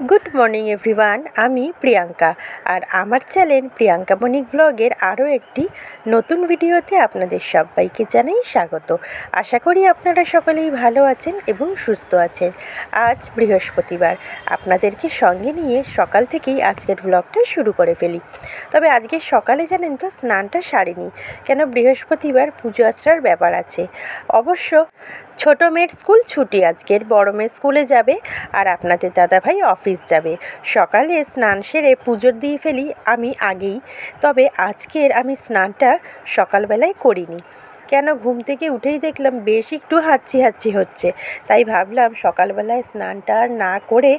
Good morning everyone আমি প্রিয়াঙ্কা। আর আমার channel Priyanka বণিক ব্লগের আরও একটি নতুন ভিডিওতে আপনাদের সবাইকে জানাই স্বাগত। আশা করি আপনারা সকলেই ভালো আছেন এবং সুস্থ আছেন। আজ বৃহস্পতিবার। আপনাদেরকে সঙ্গে নিয়ে সকাল থেকেই আজকের ব্লগটা শুরু করে ফেলি। তবে আজকে সকালে জানেন তো, স্নানটা সারিনি। কেন, বৃহস্পতিবার পুজো আচরার ব্যাপার আছে। অবশ্য ছোট মেয়ের স্কুল ছুটি আজকের, বড় মেয়ে স্কুলে যাবে আর আপনাদের দাদাভাই অফিস যাবে। সকালে স্নান সেরে পুজোর দিয়ে ফেলি আমি আগেই। তবে আজকের আমি স্নানটা সকালবেলায় করিনি। কেন ঘুম থেকে উঠেই দেখলাম বেশ একটু হাঁচি হাঁচি হচ্ছে। তাই ভাবলাম সকালবেলায় স্নানটা না করে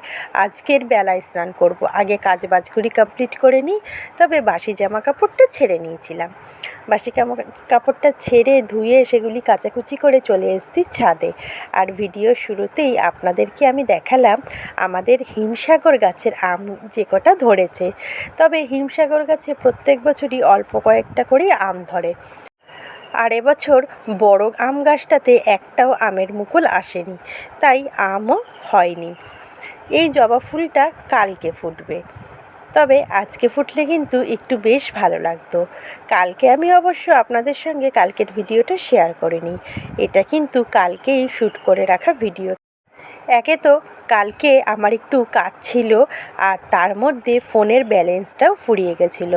আজকের বেলায় স্নান করব। আগে কাজ বাজগুলি কমপ্লিট করে নিই, তবে বাসি জামা কাপড়টা ছেড়ে নিয়েছিলাম। বাসি কাপড়টা ছেড়ে ধুয়ে সেগুলি কাচাকুচি করে চলে এসেছি ছাদে। আর ভিডিও শুরুতেই আপনাদেরকে আমি দেখালাম আমাদের হিমসাগর গাছের আম যে কটা ধরেছে। তবে হিমসাগর গাছে প্রত্যেক বছরই অল্প কয়েকটা করেই আম ধরে। আর এবছর বড় আম গাছটাতে একটাও আমের মুকুল আসেনি, তাই আমও হয়নি। এই জবা ফুলটা কালকে ফুটবে। তবে আজকে ফুটলে কিন্তু একটু বেশ ভালো লাগতো। কালকে আমি অবশ্য আপনাদের সঙ্গে কালকের ভিডিওটা শেয়ার করে নিই এটা কিন্তু কালকেই শ্যুট করে রাখা ভিডিও। একে তো কালকে আমার একটু কাজ ছিল আর তার মধ্যে ফোনের ব্যালেন্সটাও ফুরিয়ে গেছিল।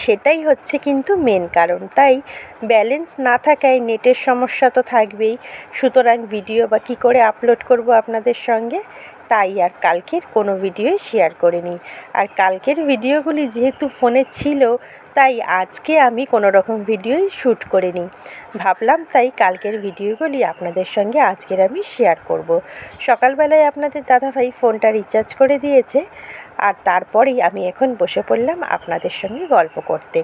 সেটাই হচ্ছে কিন্তু মেন কারণ। তাই ব্যালেন্স না থাকায় নেটের সমস্যা তো থাকবেই। সুতরাং ভিডিও বা কী করে আপলোড করব আপনাদের সঙ্গে, তাই আর কালকের কোনো ভিডিওই শেয়ার করিনি। আর কালকের ভিডিওগুলি যেহেতু ফোনে ছিল তাই আজকে আমি কোনো রকম ভিডিওই শ্যুট করিনি ভাবলাম তাই কালকের ভিডিওগুলি আপনাদের সঙ্গে আজকের আমি শেয়ার করব। সকালবেলায় আপনাদের দাদাভাই ফোনটা রিচার্জ করে দিয়েছে আর তারপরেই আমি এখন বসে পড়লাম আপনাদের সঙ্গে গল্প করতে।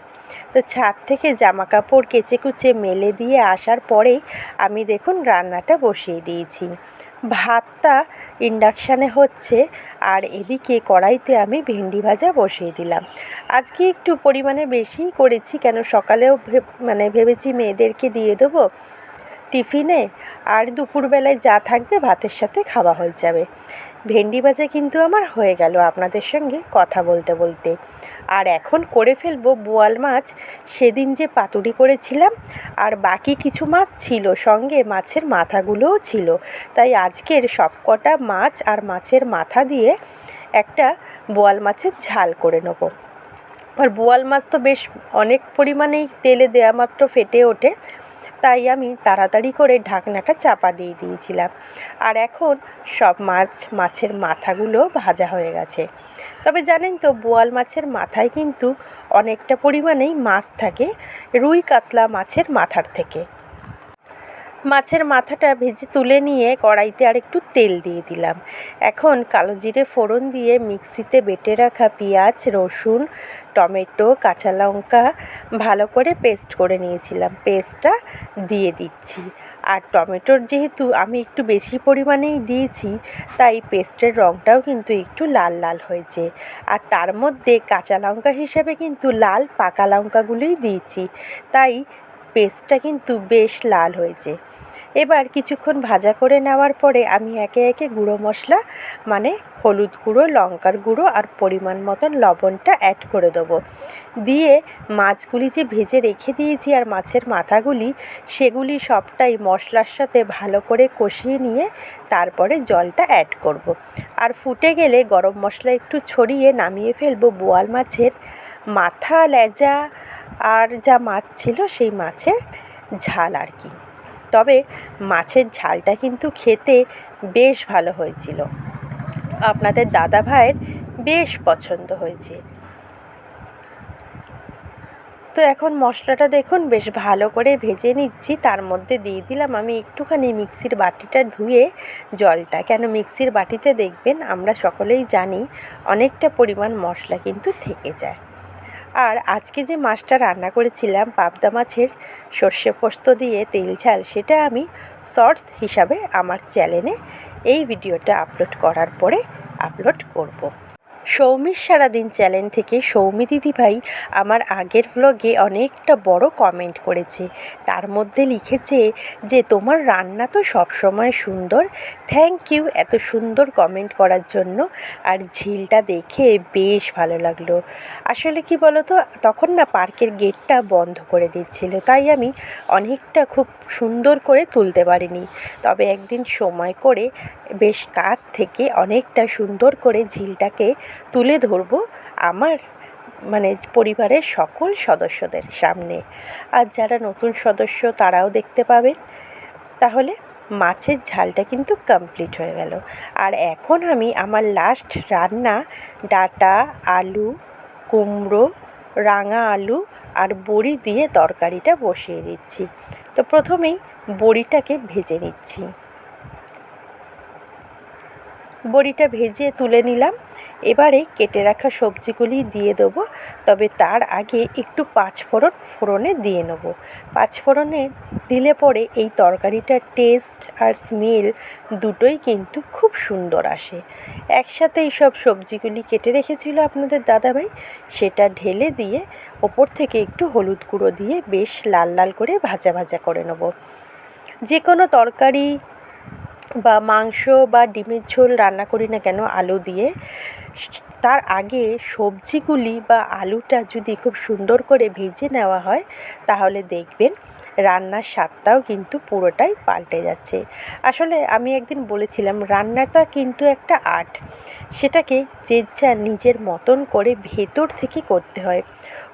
তো ছাদ থেকে জামা কাপড় কেচে কুচে মেলে দিয়ে আসার পরেই আমি দেখুন রান্নাটা বসিয়ে দিয়েছি। ভাতটা ইন্ডাকশানে হচ্ছে আর এদিকে কড়াইতে আমি ভেন্ডি ভাজা বসিয়ে দিলাম। আজকে একটু পরিমাণে বেশি করেছি কেন সকালেও মানে ভেবেছি মেয়েদেরকে দিয়ে দেবো। টিফিনে আর দুপুরবেলায় যা থাকবে ভাতের সাথে খাওয়া হয়ে যাবে। ভেন্ডি ভাজা কিন্তু আমার হয়ে গেল আপনাদের সঙ্গে কথা বলতে বলতে। আর এখন করে ফেলব বোয়াল মাছ। সেদিন যে পাতুরি করেছিলাম, আর বাকি কিছু মাছ ছিল, সঙ্গে মাছের মাথাগুলোও ছিল। তাই আজকের সবকটা মাছ আর মাছের মাথা দিয়ে একটা বোয়াল মাছের ঝাল করে নেব। আর বোয়াল মাছ তো বেশ অনেক পরিমাণেই তেলে দেয়া মাত্র ফেটে ওঠে। তাই আমি তাড়াতাড়ি করে ঢাকনাটা চাপা দিয়ে দিয়েছিলাম। আর এখন সব মাছ, মাছের মাথাগুলো ভাজা হয়ে গেছে। তবে জানেন তো, বোয়াল মাছের মাথায় কিন্তু অনেকটা পরিমাণেই মাছ থাকে, রুই কাতলা মাছের মাথার থেকে। মাছের মাথাটা ভেজে তুলে নিয়ে কড়াইতে আর একটু তেল দিয়ে দিলাম। এখন কালো জিরে ফোড়ন দিয়ে মিক্সিতে বেটে রাখা পেঁয়াজ, রসুন, টমেটো, কাঁচা লঙ্কা ভালো করে পেস্ট করে নিয়েছিলাম। পেস্টটা দিয়ে দিচ্ছি। আর টমেটোর যেহেতু আমি একটু বেশি পরিমাণেই দিয়েছি, তাই পেস্টের রঙটাও কিন্তু একটু লাল লাল হয়েছে। আর তার মধ্যে কাঁচা লঙ্কা হিসাবে কিন্তু লাল পাকা লঙ্কাগুলোই দিয়েছি। তাই পেস্টটা কিন্তু বেশ লাল হয়েছে। এবার কিছুক্ষণ ভাজা করে নেওয়ার পরে আমি একে একে গুঁড়ো মশলা মানে হলুদ গুঁড়ো, লঙ্কার গুঁড়ো আর পরিমাণ মতন লবণটা অ্যাড করে দেবো। দিয়ে মাছগুলি যে ভেজে রেখে দিয়েছি আর মাছের মাথাগুলি, সেগুলি সবটাই মশলার সাথে ভালো করে কষিয়ে নিয়ে তারপরে জলটা অ্যাড করব। আর ফুটে গেলে গরম মশলা একটু ছড়িয়ে নামিয়ে ফেলব বোয়াল মাছের। মাথা, লেজা আর যা মাছ ছিল সেই মাছের ঝাল আর কি। তবে মাছের ঝালটা কিন্তু খেতে বেশ ভালো হয়েছিল। আপনাদের দাদা ভাইয়ের বেশ পছন্দ হয়েছে। তো এখন মশলাটা দেখুন, বেশ ভালো করে ভেজে নিচ্ছি। তার মধ্যে দিয়ে দিলাম আমি একটুখানি মিক্সির বাটিটা ধুয়ে জলটা। কেন মিক্সির বাটিতে দেখবেন, আমরা সকলেই জানি অনেকটা পরিমাণ মশলা কিন্তু থেকে যায়। আর আজকে যে মাছটা রান্না করেছিলাম পাবদা মাছের সর্ষে পোস্ত দিয়ে তেল ঝাল, সেটা আমি শর্টস হিসাবে আমার চ্যানেলে এই ভিডিওটা আপলোড করার পরে আপলোড করব। সৌমির সারাদিন চ্যানেল থেকে সৌমি দিদিভাই আমার আগের ভ্লগে অনেকটা বড় কমেন্ট করেছে। তার মধ্যে লিখেছে যে, তোমার রান্না তো সবসময় সুন্দর। থ্যাংক ইউ এত সুন্দর কমেন্ট করার জন্য। আর ঝিলটা দেখে বেশ ভালো লাগল। আসলে কি বলো তো তখন না পার্কের গেটটা বন্ধ করে দিচ্ছিল। তাই আমি অনেকটা খুব সুন্দর করে তুলতে পারিনি। তবে একদিন সময় করে বেশ কাছ থেকে অনেকটা সুন্দর করে ঝিলটাকে তুলে ধরবো আমার মানে পরিবারের সকল সদস্যদের সামনে। আর যারা নতুন সদস্য তারাও দেখতে পাবেন। তাহলে মাছের ঝালটা কিন্তু কমপ্লিট হয়ে গেল। আর এখন আমি আমার লাস্ট রান্না ডাটা, আলু, কুমড়ো, রাঙা আলু আর বড়ি দিয়ে তরকারিটা বসিয়ে দিচ্ছি। তো প্রথমেই বড়িটাকে ভেজে নিচ্ছি। বড়িটা ভেজে তুলে নিলাম। এবারে কেটে রাখা সবজিগুলি দিয়ে দেবো। তবে তার আগে একটু পাঁচফোড়ন ফোড়নে দিয়ে নেব। পাঁচফোড়নে দিলে পরে এই তরকারিটার টেস্ট আর স্মেল দুটোই কিন্তু খুব সুন্দর আসে। একসাথে এই সব সবজিগুলি কেটে রেখেছিল আপনাদের দাদাভাই। সেটা ঢেলে দিয়ে ওপর থেকে একটু হলুদ গুঁড়ো দিয়ে বেশ লাল লাল করে ভাজা ভাজা করে নেব। যে কোনো তরকারি বা মাংস বা ডিমের ঝোল রান্না করি না কেন আলু দিয়ে? তার আগে সবজিগুলি বা আলুটা যদি খুব সুন্দর করে ভেজে নেওয়া হয়, তাহলে দেখবেন রান্নার স্বাদটাও কিন্তু পুরোটাই পাল্টে যাচ্ছে। আসলে আমি একদিন বলেছিলাম, রান্নাটা কিন্তু একটা আর্ট। সেটাকে যে যা নিজের মতন করে ভেতর থেকে করতে হয়।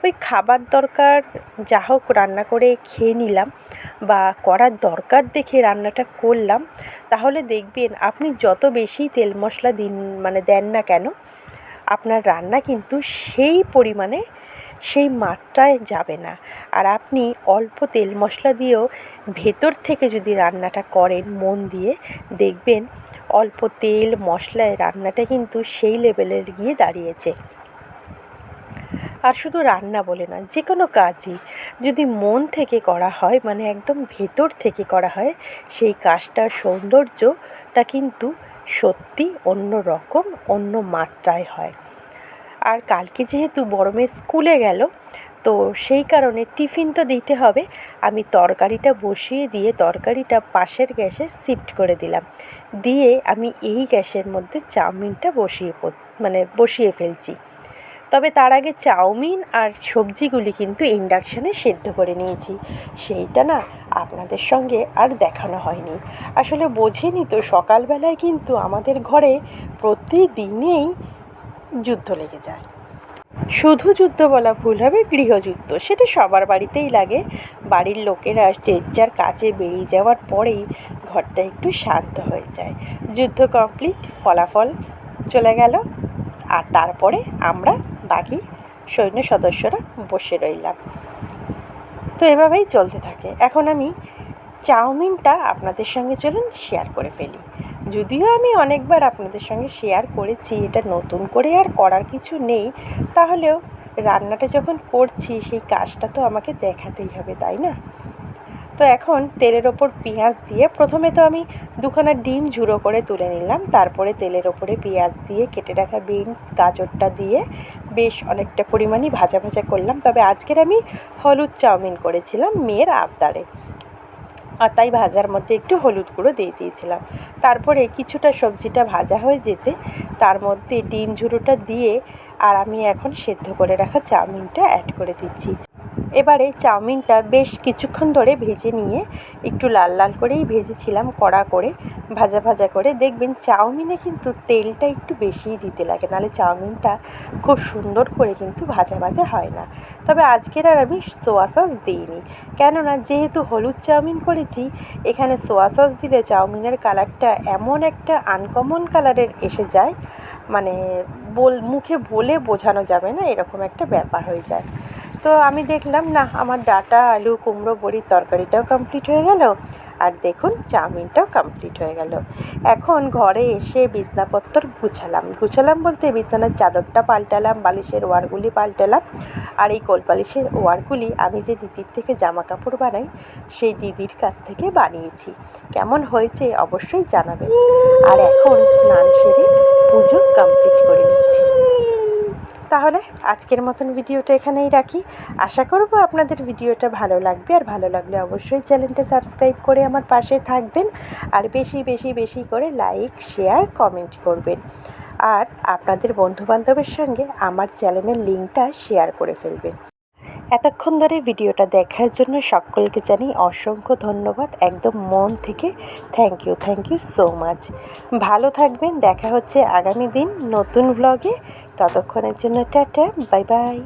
ওই খাবার দরকার, যা হোক রান্না করে খেয়ে নিলাম বা করার দরকার দেখে রান্নাটা করলাম, তাহলে দেখবেন আপনি যত বেশি তেল মশলা দিন মানে দেন না কেন, আপনার রান্না কিন্তু সেই পরিমাণে, সেই মাত্রায় যাবে না। আর আপনি অল্প তেল মশলা দিয়েও ভেতর থেকে যদি রান্নাটা করেন মন দিয়ে, দেখবেন অল্প তেল মশলায় রান্নাটা কিন্তু সেই লেভেলের গিয়ে দাঁড়িয়েছে। আর শুধু রান্না বলে না যে কোনো কাজই যদি মন থেকে করা হয় মানে একদম ভেতর থেকে করা হয়, সেই কাজটার সৌন্দর্যটা কিন্তু সত্যি অন্য রকম অন্য মাত্রায় হয়। আর কালকে যেহেতু বড় মেয়ে স্কুলে গেল, তো সেই কারণে টিফিন তো দিতে হবে, আমি তরকারিটা বসিয়ে দিয়ে তরকারিটা পাশের গ্যাসে শিফট করে দিলাম। দিয়ে আমি এই গ্যাসের মধ্যে চাউমিনটা বসিয়ে মানে বসিয়ে ফেলছি। তবে তার আগে চাউমিন আর সবজিগুলি কিন্তু ইন্ডাকশানে সেদ্ধ করে নিয়েছি। সেইটা না আপনাদের সঙ্গে আর দেখানো হয়নি। আসলে বোঝেনি তো, সকালবেলায় কিন্তু আমাদের ঘরে প্রতিদিনেই যুদ্ধ লেগে যায়। শুধু যুদ্ধ বলা ভুল হবে, গৃহযুদ্ধ। সেটা সবার বাড়িতেই লাগে। বাড়ির লোকেরা যে যার কাজে বেরিয়ে যাওয়ার পরেই ঘরটা একটু শান্ত হয়ে যায়। যুদ্ধ কমপ্লিট, ফলাফল চলে গেল। আর তারপরে আমরা বাকি সৈন্য সদস্যরা বসে রইলাম। তো এভাবেই চলতে থাকে। এখন আমি চাউমিনটা আপনাদের সঙ্গে চলুন শেয়ার করে ফেলি। যদিও আমি অনেকবার আপনাদের সঙ্গে শেয়ার করেছি, এটা নতুন করে আর করার কিছু নেই, তাহলেও রান্নাটা যখন করছি, সেই কাজটা তো আমাকে দেখাতেই হবে, তাই না? তো এখন তেলের ওপর পেঁয়াজ দিয়ে প্রথমে তো আমি দুখানা ডিম ঝুড়ো করে তুলে নিলাম, তারপরে তেলের ওপরে পেঁয়াজ দিয়ে কেটে রাখা বিনস, গাজরটা দিয়ে বেশ অনেকটা পরিমাণই ভাজা ভাজা করলাম। তবে আজকের আমি হলুদ চাউমিন করেছিলাম মেয়ের আবদারে। আর তাই ভাজার মধ্যে একটু হলুদ গুঁড়ো দিয়ে দিয়েছিলাম। তারপরে কিছুটা সবজিটা ভাজা হয়ে যেতে তার মধ্যে ডিম ঝুড়োটা দিয়ে আর আমি এখন সেদ্ধ করে রাখা চাউমিনটা অ্যাড করে দিচ্ছি। এবারে চাউমিনটা বেশ কিছুক্ষণ ধরে ভেজে নিয়ে একটু লাল লাল করেই ভেজেছিলাম কড়া করে, ভাজা ভাজা করে। দেখবেন চাউমিনে কিন্তু তেলটা একটু বেশিই দিতে লাগে নাহলে চাউমিনটা খুব সুন্দর করে কিন্তু ভাজা ভাজা হয় না। তবে আজকের আর আমি সোয়া সস দিইনি। কেননা যেহেতু হলুদ চাউমিন করেছি, এখানে সোয়া সস দিলে চাউমিনের কালারটা এমন একটা আনকমন কালারের এসে যায় মানে বল, মুখে বলে বোঝানো যাবে না, এরকম একটা ব্যাপার হয়ে যায়। তো আমি দেখলাম, না, আমার ডাঁটা, আলু, কুমড়ো বড়ির তরকারিটাও কমপ্লিট হয়ে গেল, আর দেখুন, চাউমিনটাও কমপ্লিট হয়ে গেল। এখন ঘরে এসে বিছনাপত্র গুছালাম। গুছালাম বলতে বিছানার চাদরটা পাল্টালাম, বালিশের ওয়ারগুলি পাল্টালাম, আর এই কোলপালিশের ওয়ারগুলি আমি যে দিদির থেকে জামা কাপড় বানাই, সেই দিদির কাছ থেকে বানিয়েছি। কেমন হয়েছে অবশ্যই জানাবেন। আর এখন স্নান সেরে পুজো কমপ্লিট করে নিচ্ছি। তাহলে আজকের মতন ভিডিওটা এখানেই রাখি। আশা করব আপনাদের ভিডিওটা ভালো লাগবে। আর ভালো লাগলে অবশ্যই চ্যানেলটা সাবস্ক্রাইব করে আমার পাশে থাকবেন। আর বেশি বেশি বেশি করে লাইক, শেয়ার, কমেন্ট করবেন। আর আপনাদের বন্ধুবান্ধবের সঙ্গে আমার চ্যানেলের লিঙ্কটা শেয়ার করে ফেলবেন। এতক্ষণ ধরে ভিডিওটা দেখার জন্য সকলকে জানি অসংখ্য ধন্যবাদ, একদম মন থেকে thank you thank you so much ভালো থাকবেন, দেখা হচ্ছে আগামী দিন নতুন ব্লগে ততক্ষণের জন্য টাটা বাই বাই